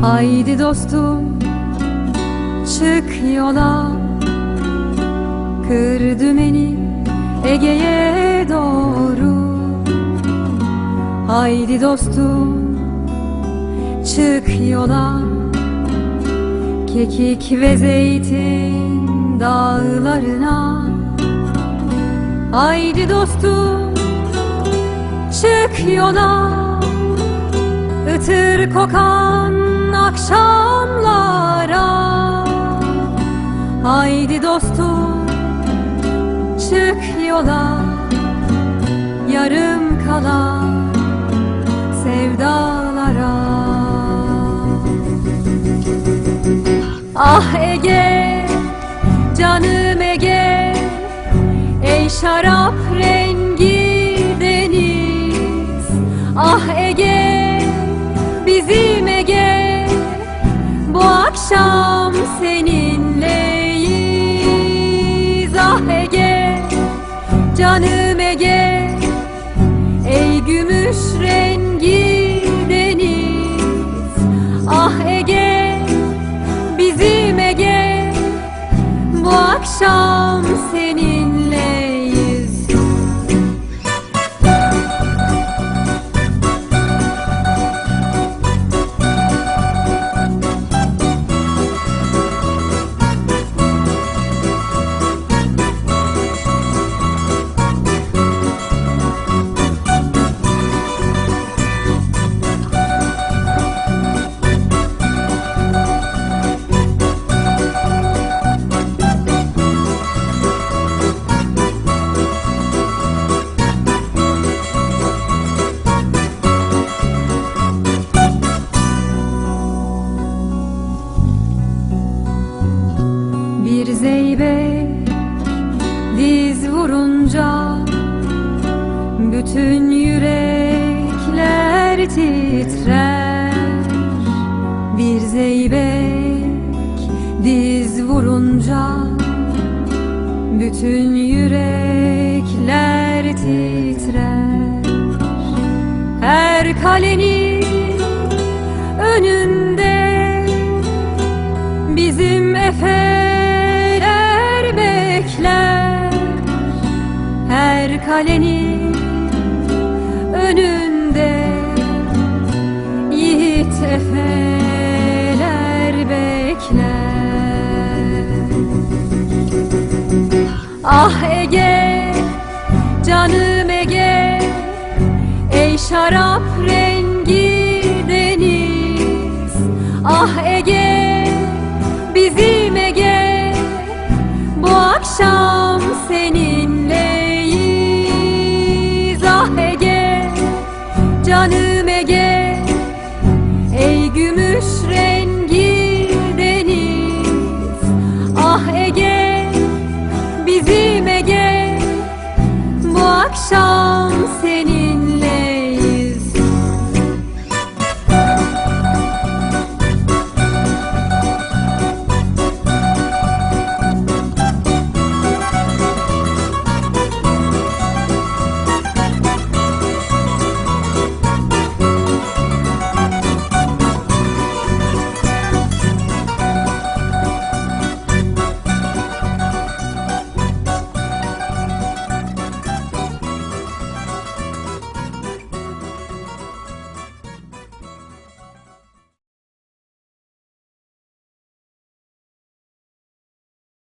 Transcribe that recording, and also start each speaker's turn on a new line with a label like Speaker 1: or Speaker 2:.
Speaker 1: Haydi dostum çık yola. Kır dümeni Ege'ye doğru. Haydi dostum çık yola. Kekik ve zeytin dağlarına. Haydi dostum çık yola Itır kokan akşamlara. Haydi dostum çık yola. Yarım kalan sevdalara. Ah Ege, canım Ege Ey şarap gümüş rengi bütün yürekler titrer. Bir zeybek diz vurunca bütün yürekler titrer. Her kalenin önünde Bizim efeler bekler. Her kalenin önünde Yiğit efeler bekler. Ah Ege, canım Ege Ey şarap rengi deniz. Ah Ege, 하나님에게